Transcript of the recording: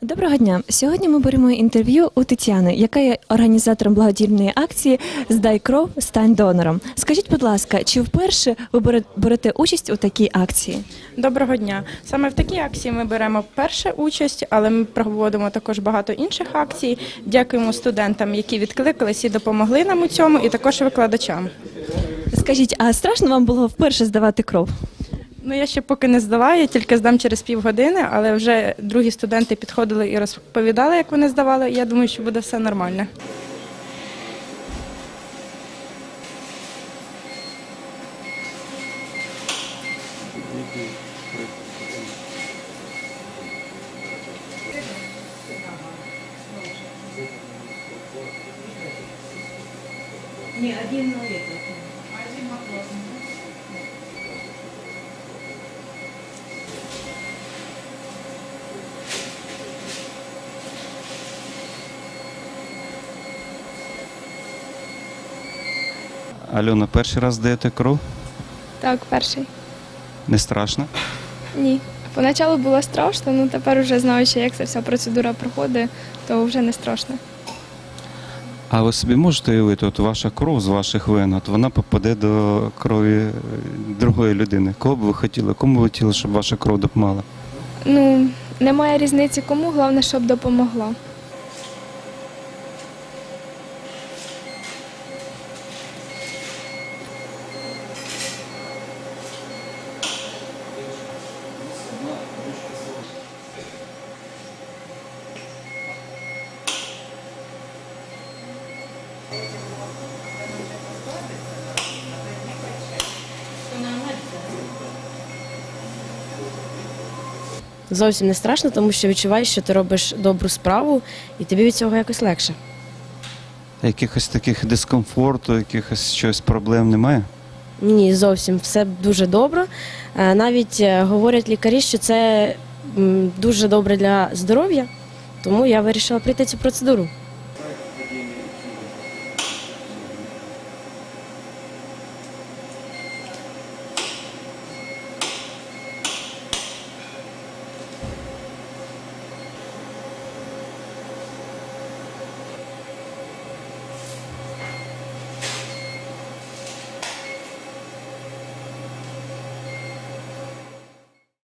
Доброго дня. Сьогодні ми беремо інтерв'ю у Тетяни, яка є організатором благодійної акції Здай кров, стань донором. Скажіть, будь ласка, чи вперше ви бере- берете участь у такій акції? Доброго дня. Саме в такій акції ми беремо першу участь, але ми проводимо також багато інших акцій. Дякуємо студентам, які відкликались і допомогли нам у цьому, і також викладачам. Скажіть, а страшно вам було вперше здавати кров? Ну я ще поки не здала, я тільки здам через півгодини, але вже другі студенти підходили і розповідали, як вони здавали. Я думаю, що буде все нормально. Альона, перший раз здаєте кров? Так, перший. Не страшно? Ні. Поначалу було страшно, ну тепер вже знаючи, як ця вся процедура проходить, то вже не страшно. А ви собі можете уявити, от ваша кров з ваших вен, от вона попаде до крові е, другої людини. Кого б ви хотіли? Кому ви хотіли, щоб ваша кров допомагала? Ну, немає різниці кому, головне, щоб допомогла. Зовсім не страшно, тому що відчуваєш, що ти робиш добру справу, і тобі від цього якось легше. Якихось таких дискомфорту, якихось щось проблем немає? Ні, зовсім все дуже добре. Е, Навіть е, говорять лікарі, що це дуже добре для здоров'я, тому я вирішила прийти цю процедуру.